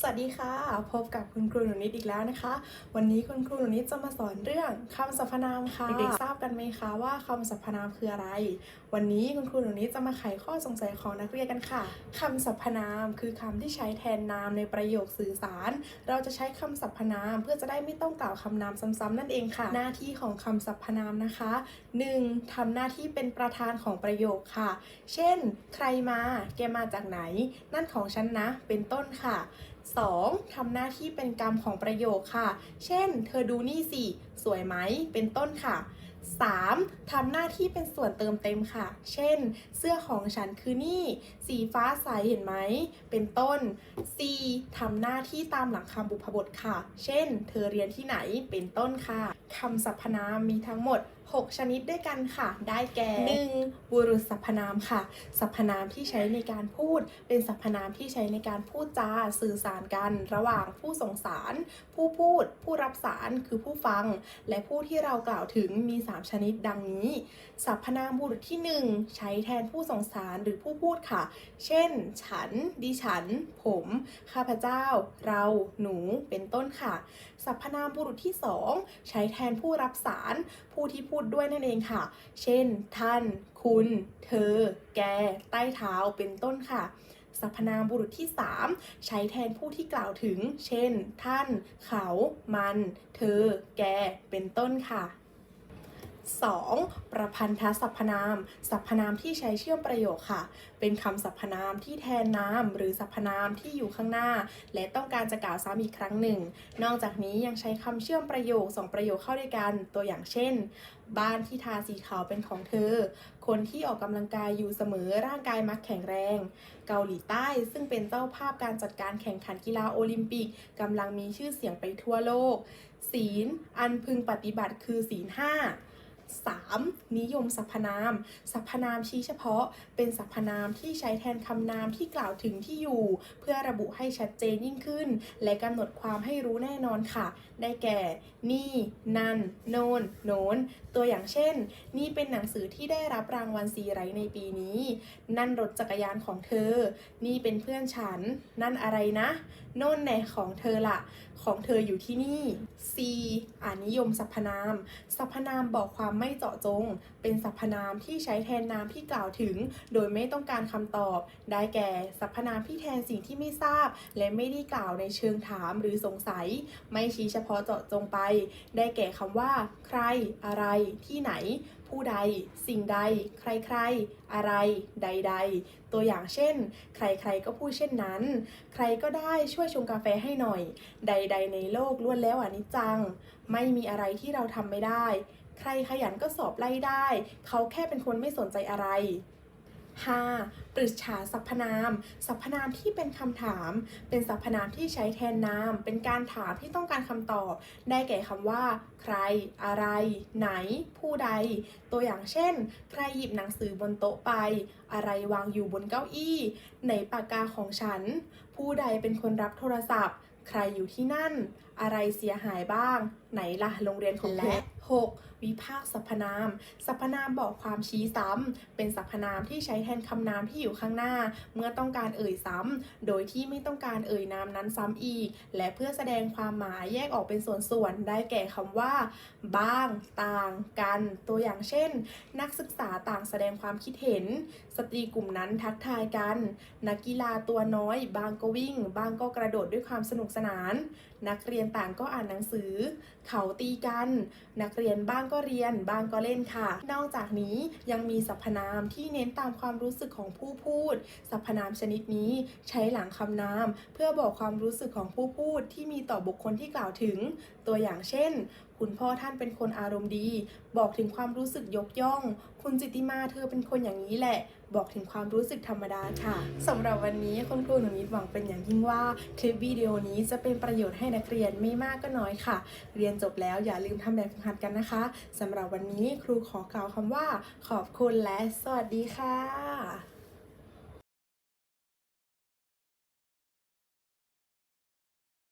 สวัสดีค่ะ พบกับคุณครูหนูนิดอีกแล้วนะคะ วันนี้คุณครูหนูนิดจะมาสอนเรื่องคำสรรพนามค่ะ เด็กๆทราบกันไหมคะว่าคำสรรพนามคืออะไร วันนี้คุณครูหนูนิดจะมาไขข้อสงสัยของนักเรียนกันค่ะคำสรรพนามคือคำที่ใช้แทนนามในประโยคสื่อสาร เราจะใช้คำสรรพนามเพื่อจะได้ไม่ต้องกล่าวคำนามซ้ำๆนั่นเองค่ะ หน้าที่ของคำสรรพนามนะคะ 1. ทำหน้าที่เป็นประธานของประโยคค่ะ เช่น ใครมา แกมาจากไหน นั่นของฉันนะ เป็นต้นค่ะ 2. ทำหน้าที่เป็นกรรมของประโยคค่ะ เช่น เธอดูนี่สิ สวยไหม เป็นต้นค่ะ 3. ทำหน้าที่เป็นส่วนเติมเต็มค่ะ เช่น เสื้อของฉันคือนี่ สีฟ้าใสเห็นไหม เป็นต้น 4. ทำหน้าที่ตามหลังคำบุพบทค่ะ เช่น เธอเรียนที่ไหน เป็นต้นค่ะคำสรรพนามมีทั้งหมด 6 ชนิดด้วยกันค่ะ ได้แก่ 1. บุรุษสรรพนามค่ะ สรรพนามที่ใช้ในการพูด เป็นสรรพนามที่ใช้ในการพูดจาสื่อสารกัน ระหว่างผู้ส่งสาร ผู้พูด ผู้รับสารคือผู้ฟัง และผู้ที่เรากล่าวถึงมี 3 ชนิดดังนี้ สรรพนามบุรุษที่ 1 ใช้แทนผู้ส่งสารหรือผู้พูดค่ะ เช่น ฉัน ดิฉัน ผม ข้าพเจ้า เรา หนู เป็นต้นค่ะ สรรพนามบุรุษที่ 2 ใช้แทนผู้รับสารผู้ที่พูดด้วยนั่นเองค่ะ เช่น ท่าน คุณ เธอ แก ใต้เท้า เป็นต้นค่ะสรรพนามบุรุษที่ 3 ใช้แทนผู้ที่กล่าวถึง เช่น ท่าน เขา มัน เธอ แก เป็นต้นค่ะ 2. ประพันธสรรพนาม สรรพนามที่ใช้เชื่อมประโยคค่ะ เป็นคำสรรพนามที่แทนนาม หรือสรรพนามที่อยู่ข้างหน้า และต้องการจะกล่าวซ้ำอีกครั้งหนึ่ง นอกจากนี้ยังใช้คำเชื่อมประโยคสองประโยคเข้าด้วยกัน ตัวอย่างเช่น บ้านที่ทาสีขาวเป็นของเธอ คนที่ออกกำลังกายอยู่เสมอร่างกายมักแข็งแรง เกาหลีใต้ซึ่งเป็นเจ้าภาพการจัดการแข่งขันกีฬาโอลิมปิกกำลังมีชื่อเสียงไปทั่วโลก ศีล อันพึงปฏิบัติคือศีลห้า 3. นิยมสรรพนาม สรรพนามชี้เฉพาะ เป็นสรรพนามที่ใช้แทนคำนามที่กล่าวถึงที่อยู่ เพื่อระบุให้ชัดเจนยิ่งขึ้น และกำหนดความให้รู้แน่นอนค่ะ ได้แก่ นี่ นันโนนโนนตัวอย่างเช่น นี่เป็นหนังสือที่ได้รับรางวัลซีไรต์ในปีนี้ นั่นรถจักรยานของเธอ นี่เป็นเพื่อนฉัน นั่นอะไรนะ โน่นแน่ของเธอละ ของเธออยู่ที่นี่ C อานิยมสรรพนาม สรรพนามบอกความไไม่เจาะจง เป็นสรรพนามที่ใช้แทนนามที่กล่าวถึง โดยไม่ต้องการคำตอบ ได้แก่สรรพนามที่แทนสิ่งที่ไม่ทราบ และไม่ได้กล่าวในเชิงถามหรือสงสัย ไม่ชี้เฉพาะเจาะจงไป ได้แก่คำว่า ใคร อะไร ที่ไหน ผู้ใด สิ่งใด ใครๆ อะไร ใดๆ ตัวอย่างเช่น ใครๆ ก็พูดเช่นนั้น ใครก็ได้ช่วยชงกาแฟให้หน่อย ใด ๆ ในโลกล้วนแล้วอนิจจัง ไม่มีอะไรที่เราทำไม่ได้ ใครขยันก็สอบไล่ได้ เขาแค่เป็นคนไม่สนใจอะไร 5. ปรึกษาสรรพนาม สรรพนามที่เป็นคำถาม เป็นสรรพนามที่ใช้แทนนาม เป็นการถามที่ต้องการคำตอบ ได้แก่คำว่า ใคร อะไร ไหน ผู้ใด ตัวอย่างเช่น ใครหยิบหนังสือบนโต๊ะไป อะไรวางอยู่บนเก้าอี้ไหนปากกาของฉัน ผู้ใดเป็นคนรับโทรศัพท์ ใครอยู่ที่นั่นอะไรเสียหายบ้าง ไหนล่ะโรงเรียนของและ 6. วิพากษ์สรรพนาม สรรพนามบอกความชี้ซ้ำ เป็นสรรพนามที่ใช้แทนคำนามที่อยู่ข้างหน้า เมื่อต้องการเอ่ยซ้ำ โดยที่ไม่ต้องการเอ่ยนามนั้นซ้ำอีก และเพื่อแสดงความหมายแยกออกเป็นส่วนๆ ได้แก่คำว่า บ้าง ต่าง กัน ตัวอย่างเช่น นักศึกษาต่างแสดงความคิดเห็น สตรีกลุ่มนั้นทักทายกัน นักกีฬาตัวน้อย บางก็วิ่ง บางก็กระโดดด้วยความสนุกสนาน นักเรียนต่างก็อ่านหนังสือ เขาตีกัน นักเรียนบ้างก็เรียน บ้างก็เล่นค่ะ นอกจากนี้ยังมีสรรพนามที่เน้นตามความรู้สึกของผู้พูด สรรพนามชนิดนี้ใช้หลังคำนาม เพื่อบอกความรู้สึกของผู้พูดที่มีต่อบุคคลที่กล่าวถึง ตัวอย่างเช่น คุณพ่อท่านเป็นคนอารมณ์ดี บอกถึงความรู้สึกยกย่อง คุณจิตติมาเธอเป็นคนอย่างนี้แหละ บอกถึงความรู้สึกธรรมดาค่ะสำหรับวันนี้คุณครูหนูนิดหวังเป็นอย่างยิ่งว่าคลิปวิดีโอนี้จะเป็นประโยชน์ให้นักเรียนไม่มากก็น้อยค่ะ เรียนจบแล้วอย่าลืมทำแบบฝึกหัดกันนะคะสำหรับวันนี้ครูขอกล่าวคำว่า ขอบคุณและสวัสดีค่ะ